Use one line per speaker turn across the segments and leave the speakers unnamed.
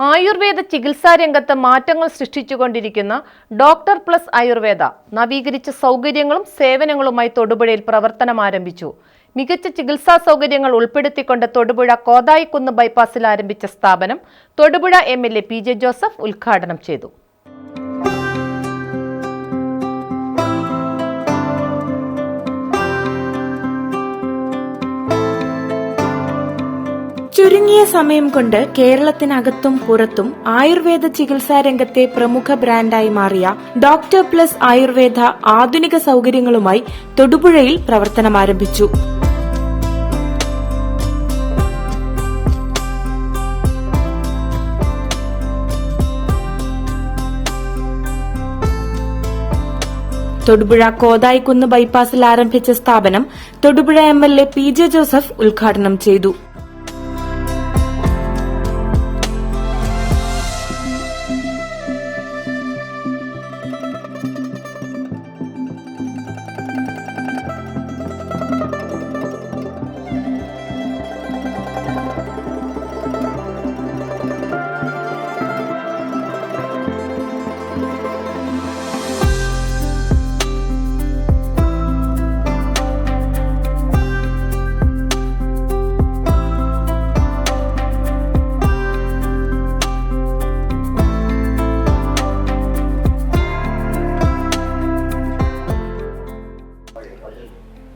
ആയുർവേദ ചികിത്സാ രംഗത്ത് മാറ്റങ്ങൾ സൃഷ്ടിച്ചുകൊണ്ടിരിക്കുന്ന ഡോക്ടർ പ്ലസ് ആയുർവേദ നവീകരിച്ച സൗകര്യങ്ങളും സേവനങ്ങളുമായി തൊടുപുഴയിൽ പ്രവർത്തനം ആരംഭിച്ചു. മികച്ച ചികിത്സാ സൗകര്യങ്ങൾ ഉൾപ്പെടുത്തിക്കൊണ്ട് തൊടുപുഴ കോതായിക്കുന്ന് ബൈപ്പാസിൽ ആരംഭിച്ച സ്ഥാപനം Thodupuzha M L A P J Joseph ഉദ്ഘാടനം ചെയ്തു.
ചുരുങ്ങിയ സമയം കൊണ്ട് കേരളത്തിനകത്തും പുറത്തും ആയുർവേദ ചികിത്സാ രംഗത്തെ പ്രമുഖ ബ്രാൻഡായി മാറിയ ഡോക്ടർ പ്ലസ് ആയുർവേദ ആധുനിക സൗകര്യങ്ങളുമായി തൊടുപുഴയിൽ പ്രവർത്തനം ആരംഭിച്ചു. തൊടുപുഴ കോതായിക്കുന്ന് ബൈപ്പാസിൽ ആരംഭിച്ച സ്ഥാപനം Thodupuzha M L A P J Joseph ഉദ്ഘാടനം ചെയ്തു.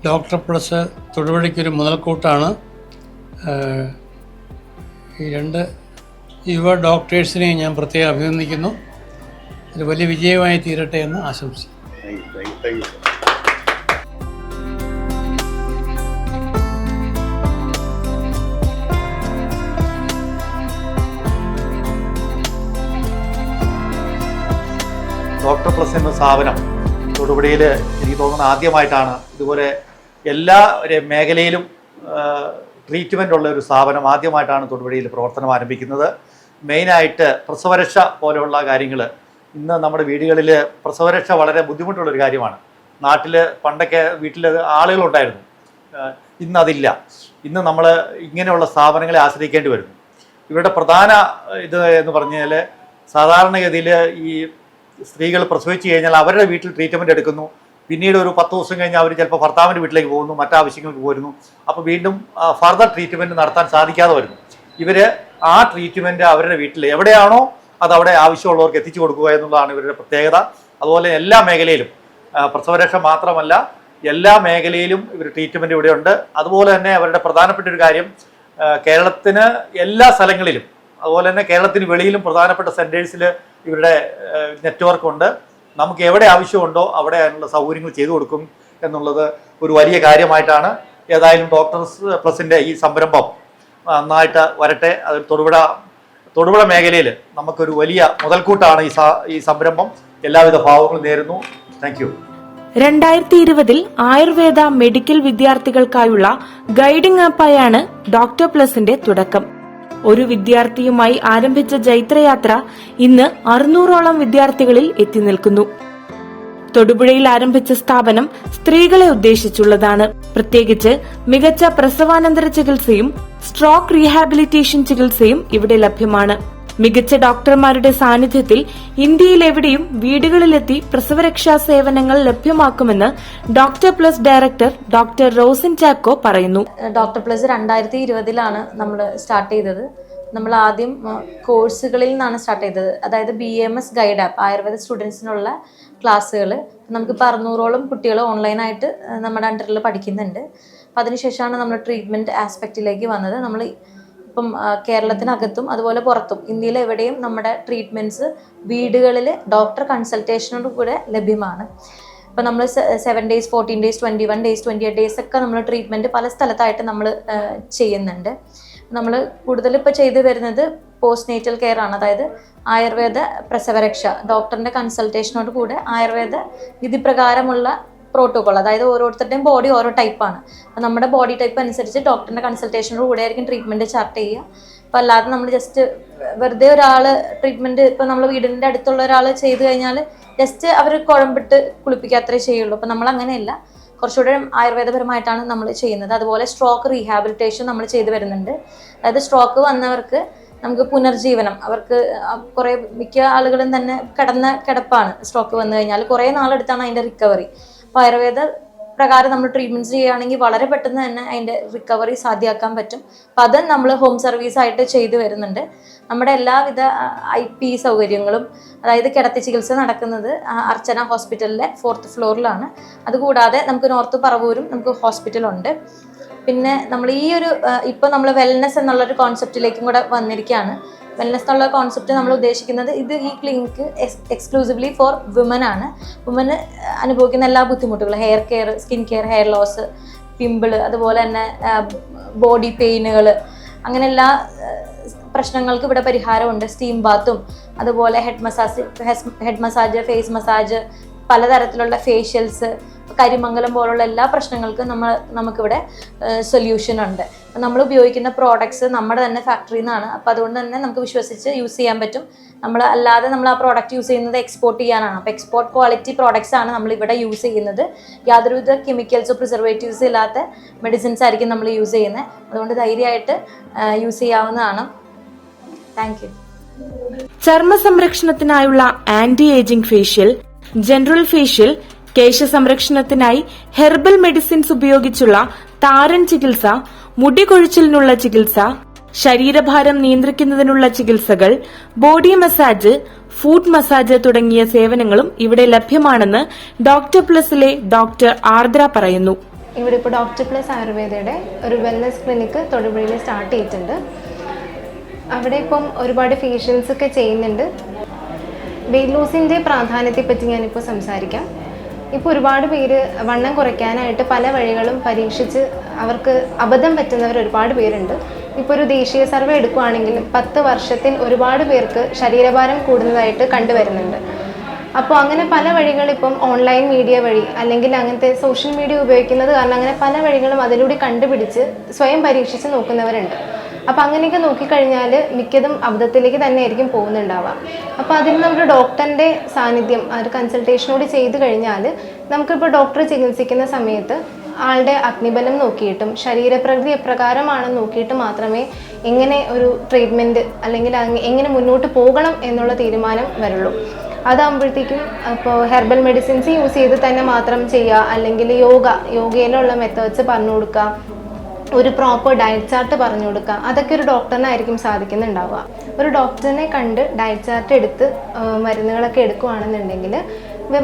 ഡോക്ടർ പ്ലസ് തൊടുപുഴയ്ക്കൊരു മുതൽക്കൂട്ടാണ്. ഈ രണ്ട് യുവ ഡോക്ടേഴ്സിനെ ഞാൻ പ്രത്യേകം അഭിനന്ദിക്കുന്നു. ഒരു വലിയ വിജയമായി തീരട്ടെ എന്ന് ആശംസിക്കുന്നു.
ഡോക്ടർ പ്ലസ് എന്ന സ്ഥാപനം തൊടുപുഴയിൽ എനിക്ക് തോന്നുന്നത് ആദ്യമായിട്ടാണ് ഇതുപോലെ എല്ലാ മേഖലയിലും ട്രീറ്റ്മെന്റ് ഉള്ള ഒരു സ്ഥാപനം ആദ്യമായിട്ടാണ് തൊടുപുഴയിൽ പ്രവർത്തനം ആരംഭിക്കുന്നത്. മെയിനായിട്ട് പ്രസവരക്ഷ പോലെയുള്ള കാര്യങ്ങൾ ഇന്ന് നമ്മുടെ വീടുകളിൽ പ്രസവരക്ഷ വളരെ ബുദ്ധിമുട്ടുള്ളൊരു കാര്യമാണ്. നാട്ടിൽ പണ്ടൊക്കെ വീട്ടിൽ ആളുകളുണ്ടായിരുന്നു. ഇന്നതില്ല ഇന്ന് നമ്മൾ ഇങ്ങനെയുള്ള സ്ഥാപനങ്ങളെ ആശ്രയിക്കേണ്ടി വരുന്നു. ഇവരുടെ പ്രധാന ഇത് എന്ന് പറഞ്ഞാൽ സാധാരണഗതിയിൽ ഈ സ്ത്രീകൾ പ്രസവിച്ചു കഴിഞ്ഞാൽ അവരുടെ വീട്ടിൽ ട്രീറ്റ്മെന്റ് എടുക്കുന്നു. പിന്നീട് ഒരു പത്ത് ദിവസം കഴിഞ്ഞ് അവർ ചിലപ്പോൾ ഭർത്താവിന്റെ വീട്ടിലേക്ക് പോകുന്നു മറ്റാവശ്യങ്ങൾക്ക് പോരുന്നു. അപ്പോൾ വീണ്ടും ഫർദർ ട്രീറ്റ്മെന്റ് നടത്താൻ സാധിക്കാതെ വരുന്നു. ഇവർ ആ ട്രീറ്റ്മെന്റ് അവരുടെ വീട്ടിൽ എവിടെയാണോ അത് അവിടെ ആവശ്യമുള്ളവർക്ക് എത്തിച്ചു കൊടുക്കുക എന്നുള്ളതാണ് ഇവരുടെ പ്രത്യേകത. അതുപോലെ എല്ലാ മേഖലയിലും പ്രസവരക്ഷ മാത്രമല്ല എല്ലാ മേഖലയിലും ഇവർ ട്രീറ്റ്മെന്റ് ഇവിടെയുണ്ട് അതുപോലെ തന്നെ അവരുടെ പ്രധാനപ്പെട്ട ഒരു കാര്യം കേരളത്തിന് എല്ലാ സ്ഥലങ്ങളിലും അതുപോലെ തന്നെ കേരളത്തിന് വെളിയിലും പ്രധാനപ്പെട്ട സെന്റേഴ്സിൽ ഇവരുടെ നെറ്റ്വർക്ക് ഉണ്ട്. നമുക്ക് എവിടെ ആവശ്യമുണ്ടോ അവിടെ അതിനുള്ള സൗകര്യങ്ങൾ ചെയ്തു കൊടുക്കും എന്നുള്ളത് ഒരു വലിയ കാര്യമായിട്ടാണ്. ഏതായാലും ഡോക്ടേഴ്സ് പ്ലസിന്റെ ഈ സംരംഭം നന്നായിട്ട് വരട്ടെ. അത് തൊടുപുഴ തൊടുപുഴ മേഖലയിൽ നമുക്കൊരു വലിയ മുതൽക്കൂട്ടാണ് ഈ ഈ സംരംഭം. എല്ലാവിധ ഭാവങ്ങളും നേരുന്നു. താങ്ക് യു
രണ്ടായിരത്തി ഇരുപതിൽ ആയുർവേദ മെഡിക്കൽ വിദ്യാർത്ഥികൾക്കായുള്ള ഗൈഡിംഗ് ആപ്പായാണ് ഡോക്ടർ പ്ലസിന്റെ തുടക്കം. ഒരു വിദ്യാർത്ഥിയുമായി ആരംഭിച്ച ജൈത്രയാത്ര ഇന്ന് അറുന്നൂറോളം വിദ്യാർത്ഥികളിൽ എത്തി നിൽക്കുന്നു. തൊടുപുഴയിൽ ആരംഭിച്ച സ്ഥാപനം സ്ത്രീകളെ ഉദ്ദേശിച്ചുള്ളതാണ്. പ്രത്യേകിച്ച് മികച്ച പ്രസവാനന്തര ചികിത്സയും സ്ട്രോക്ക് റീഹാബിലിറ്റേഷൻ ചികിത്സയും ഇവിടെ ലഭ്യമാണ്. മികച്ച ഡോക്ടർമാരുടെ സാന്നിധ്യത്തിൽ ഇന്ത്യയിൽ എവിടെയും വീടുകളിലെത്തി പ്രസവരക്ഷാ സേവനങ്ങൾ ലഭ്യമാക്കുമെന്ന് doctor plus director doctor Rosan Chacko പറയുന്നു.
ഡോക്ടർ പ്ലസ് രണ്ടായിരത്തി ഇരുപതിലാണ് നമ്മൾ സ്റ്റാർട്ട് ചെയ്തത്. നമ്മൾ ആദ്യം കോഴ്സുകളിൽ നിന്നാണ് സ്റ്റാർട്ട് ചെയ്തത്. അതായത് B M S guide app Ayurveda സ്റ്റുഡൻസിനുള്ള ക്ലാസ്സുകൾ. നമുക്കിപ്പോൾ അറുന്നൂറോളം കുട്ടികൾ ഓൺലൈനായിട്ട് നമ്മുടെ അണ്ടറിൽ പഠിക്കുന്നുണ്ട്. അപ്പം അതിനുശേഷമാണ് നമ്മൾ ട്രീറ്റ്മെന്റ് ആസ്പെക്റ്റിലേക്ക് വന്നത്. നമ്മൾ ഇപ്പം കേരളത്തിനകത്തും അതുപോലെ പുറത്തും ഇന്ത്യയിൽ എവിടെയും നമ്മുടെ ട്രീറ്റ്മെന്റ്സ് വീടുകളിൽ ഡോക്ടർ കൺസൾട്ടേഷനോട് കൂടെ ലഭ്യമാണ്. ഇപ്പം നമ്മൾ seven days fourteen days twenty one days twenty eight days ഒക്കെ നമ്മൾ ട്രീറ്റ്മെന്റ് പല സ്ഥലത്തായിട്ട് നമ്മൾ ചെയ്യുന്നുണ്ട്. നമ്മൾ കൂടുതൽ ഇപ്പോൾ ചെയ്തു വരുന്നത് പോസ്റ്റ് നേറ്റൽ കെയർ ആണ്. അതായത് ആയുർവേദ പ്രസവരക്ഷ. ഡോക്ടറിന്റെ കൺസൾട്ടേഷനോട് കൂടെ ആയുർവേദ വിധിപ്രകാരമുള്ള പ്രോട്ടോകോൾ അതായത് ഓരോരുത്തരുടെയും ബോഡി ഓരോ ടൈപ്പാണ് അപ്പം നമ്മുടെ ബോഡി ടൈപ്പ് അനുസരിച്ച് ഡോക്ടറിന്റെ കൺസൾട്ടേഷനോട് കൂടെ ആയിരിക്കും ട്രീറ്റ്മെന്റ് ചാർട്ട് ചെയ്യുക. അപ്പം അല്ലാതെ നമ്മൾ ജസ്റ്റ് വെറുതെ ഒരാൾ ട്രീറ്റ്മെന്റ് ഇപ്പം നമ്മൾ വീടിന്റെ അടുത്തുള്ള ഒരാൾ ചെയ്തു കഴിഞ്ഞാൽ ജസ്റ്റ് അവർ കുഴമ്പിട്ട് കുളിപ്പിക്കാത്രേ ചെയ്യുള്ളൂ. അപ്പം നമ്മൾ അങ്ങനെയല്ല. കുറച്ചുകൂടെ ആയുർവേദപരമായിട്ടാണ് നമ്മൾ ചെയ്യുന്നത്. അതുപോലെ സ്ട്രോക്ക് റീഹാബിലിറ്റേഷൻ നമ്മൾ ചെയ്തു വരുന്നുണ്ട്. അതായത് സ്ട്രോക്ക് വന്നവർക്ക് നമുക്ക് പുനർജീവനം അവർക്ക് കുറേ മിക്ക ആളുകളും തന്നെ കിടന്ന കിടപ്പാണ് സ്ട്രോക്ക് വന്നു കഴിഞ്ഞാൽ കുറേ നാളെടുത്താണ് അതിന്റെ റിക്കവറി ആയുർവേദ പ്രകാരം നമ്മൾ ട്രീറ്റ്മെന്റ്സ് ചെയ്യുകയാണെങ്കിൽ വളരെ പെട്ടെന്ന് തന്നെ അതിന്റെ റിക്കവറി സാധ്യമാക്കാൻ പറ്റും. അപ്പം അത് നമ്മൾ ഹോം സർവീസ് ആയിട്ട് ചെയ്തു വരുന്നുണ്ട്. നമ്മുടെ എല്ലാവിധ ഐ പി സൗകര്യങ്ങളും അതായത് കിടത്തി ചികിത്സ നടക്കുന്നത് അർച്ചന ഹോസ്പിറ്റലിലെ ഫോർത്ത് ഫ്ലോറിലാണ് അതുകൂടാതെ നമുക്ക് നോർത്ത് പറവൂരും നമുക്ക് ഹോസ്പിറ്റലുണ്ട്. പിന്നെ നമ്മൾ ഈ ഒരു ഇപ്പോൾ നമ്മൾ വെൽനെസ് എന്നുള്ളൊരു കോൺസെപ്റ്റിലേക്കും കൂടെ വന്നിരിക്കുകയാണ്. വെൽനെസ് എന്നുള്ള കോൺസെപ്റ്റ് നമ്മൾ ഉദ്ദേശിക്കുന്നത് ഇത് ഈ ക്ലിനിക്ക് എക്സ്ക്ലൂസീവ്ലി ഫോർ വുമൻ ആണ്. വുമന് അനുഭവിക്കുന്ന എല്ലാ ബുദ്ധിമുട്ടുകളും. Hair care skin care hair loss pimple അതുപോലെ തന്നെ ബോഡി പെയിനുകൾ അങ്ങനെ എല്ലാ പ്രശ്നങ്ങൾക്ക് ഇവിടെ പരിഹാരമുണ്ട്. സ്റ്റീം ബാത്തും അതുപോലെ head massage head massage face massage പലതരത്തിലുള്ള ഫേഷ്യൽസ് കരിമംഗലം പോലുള്ള എല്ലാ പ്രശ്നങ്ങൾക്കും നമ്മൾ നമുക്കിവിടെ സൊല്യൂഷൻ ഉണ്ട്. നമ്മൾ ഉപയോഗിക്കുന്ന പ്രോഡക്ട്സ് നമ്മുടെ തന്നെ ഫാക്ടറിയിൽ നിന്നാണ് അപ്പോൾ അതുകൊണ്ട് തന്നെ നമുക്ക് വിശ്വസിച്ച് യൂസ് ചെയ്യാൻ പറ്റും. നമ്മൾ അല്ലാതെ നമ്മൾ ആ പ്രോഡക്റ്റ് യൂസ് ചെയ്യുന്നത് എക്സ്പോർട്ട് ചെയ്യാനാണ്. അപ്പോൾ എക്സ്പോർട്ട് ക്വാളിറ്റി പ്രോഡക്ട്സ് ആണ് നമ്മൾ ഇവിടെ യൂസ് ചെയ്യുന്നത്. യാതൊരുവിധ കെമിക്കൽസോ പ്രിസർവേറ്റീവ്സ് ഇല്ലാത്ത മെഡിസിൻസ് ആയിരിക്കും നമ്മൾ യൂസ് ചെയ്യുന്നത്. അതുകൊണ്ട് ധൈര്യമായിട്ട് യൂസ് ചെയ്യാവുന്നതാണ്. താങ്ക് യു
ചർമ്മ സംരക്ഷണത്തിനായുള്ള anti ageing facial general facial കേശ സംരക്ഷണത്തിനായി ഹെർബൽ മെഡിസിൻസ് ഉപയോഗിച്ചുള്ള താരൻ ചികിത്സ മുടി കൊഴിച്ചിലിനുള്ള ചികിത്സ ശരീരഭാരം നിയന്ത്രിക്കുന്നതിനുള്ള ചികിത്സകൾ ബോഡി മസാജ് ഫുഡ് മസാജ് തുടങ്ങിയ സേവനങ്ങളും ഇവിടെ ലഭ്യമാണെന്ന് ഡോക്ടർ പ്ലസിലെ ഡോക്ടർ ആർദ്ര പറയുന്നു.
ഇവിടെ ഇപ്പോൾ ഡോക്ടർ പ്ലസ് ആയുർവേദയുടെ ഒരു വെൽനസ് ക്ലിനിക്ക് തൊടുപുഴയിൽ സ്റ്റാർട്ട് ചെയ്തിട്ടുണ്ട്. അവിടെ ഇപ്പം ഒരുപാട് ഫേഷ്യൽസ് ഒക്കെ ചെയ്യുന്നുണ്ട്. വെയിറ്റ് ലോസിന്റെ പ്രാധാന്യത്തെപ്പറ്റി ഞാനിപ്പോൾ സംസാരിക്കാം. ഇപ്പോൾ ഒരുപാട് പേര് വണ്ണം കുറയ്ക്കാനായിട്ട് പല വഴികളും പരീക്ഷിച്ച് അവർക്ക് അബദ്ധം പറ്റുന്നവർ ഒരുപാട് പേരുണ്ട്. ഇപ്പോൾ ഒരു ദേശീയ സർവേ എടുക്കുകയാണെങ്കിൽ പത്ത് വർഷത്തിൽ ഒരുപാട് പേർക്ക് ശരീരഭാരം കൂടുന്നതായിട്ട് കണ്ടുവരുന്നുണ്ട്. അപ്പോൾ അങ്ങനെ പല വഴികളിപ്പം ഓൺലൈൻ മീഡിയ വഴി അല്ലെങ്കിൽ അങ്ങനത്തെ സോഷ്യൽ മീഡിയ ഉപയോഗിക്കുന്നത് കാരണം അങ്ങനെ പല വഴികളും അതിലൂടെ കണ്ടുപിടിച്ച് സ്വയം പരീക്ഷിച്ച് നോക്കുന്നവരുണ്ട്. അപ്പോൾ അങ്ങനെയൊക്കെ നോക്കിക്കഴിഞ്ഞാൽ മിക്കതും അബദ്ധത്തിലേക്ക് തന്നെ ആയിരിക്കും പോകുന്നുണ്ടാവുക. അപ്പോൾ അതിന് നമ്മുടെ ഡോക്ടറിന്റെ സാന്നിധ്യം ആ ഒരു കൺസൾട്ടേഷനോട് ചെയ്തു കഴിഞ്ഞാൽ നമുക്കിപ്പോൾ ഡോക്ടർ ചികിത്സിക്കുന്ന സമയത്ത് ആളുടെ അഗ്നിബലം നോക്കിയിട്ടും ശരീരപ്രകൃതി എപ്രകാരമാണെന്ന് നോക്കിയിട്ട് മാത്രമേ എങ്ങനെ ഒരു ട്രീറ്റ്മെന്റ് അല്ലെങ്കിൽ എങ്ങനെ മുന്നോട്ട് പോകണം എന്നുള്ള തീരുമാനം വരുള്ളൂ. അതാകുമ്പോഴത്തേക്കും ഇപ്പോൾ ഹെർബൽ മെഡിസിൻസ് യൂസ് ചെയ്ത് തന്നെ മാത്രം ചെയ്യുക അല്ലെങ്കിൽ യോഗ യോഗയിലുള്ള മെത്തേഡ്സ് പറഞ്ഞു കൊടുക്കുക ഒരു പ്രോപ്പർ ഡയറ്റ് ചാർട്ട് പറഞ്ഞു കൊടുക്കുക. അതൊക്കെ ഒരു ഡോക്ടറിനായിരിക്കും സാധിക്കുന്നുണ്ടാവുക. ഒരു ഡോക്ടറിനെ കണ്ട് ഡയറ്റ് ചാർട്ട് എടുത്ത് മരുന്നുകളൊക്കെ എടുക്കുകയാണെന്നുണ്ടെങ്കിൽ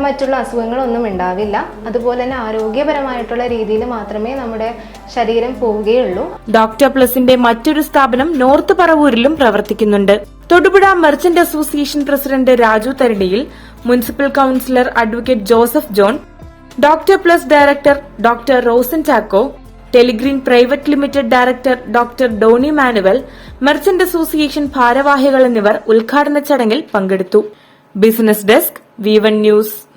മറ്റുള്ള അസുഖങ്ങളൊന്നും ഉണ്ടാവില്ല. അതുപോലെ തന്നെ ആരോഗ്യപരമായിട്ടുള്ള രീതിയിൽ മാത്രമേ നമ്മുടെ ശരീരം പോവുകയുള്ളൂ.
ഡോക്ടർ പ്ലസിന്റെ മറ്റൊരു സ്ഥാപനം നോർത്ത് പറവൂരിലും പ്രവർത്തിക്കുന്നുണ്ട്. Thodupuzha merchant association president Raju Tharaniyil municipal councillor advocate Joseph John doctor plus director doctor Rosan Chacko Telegreen private limited director doctor Doni Manuel merchant association ഭാരവാഹികൾ എന്നിവർ ഉദ്ഘാടന ചടങ്ങിൽ പങ്കെടുത്തു. Business desk V news.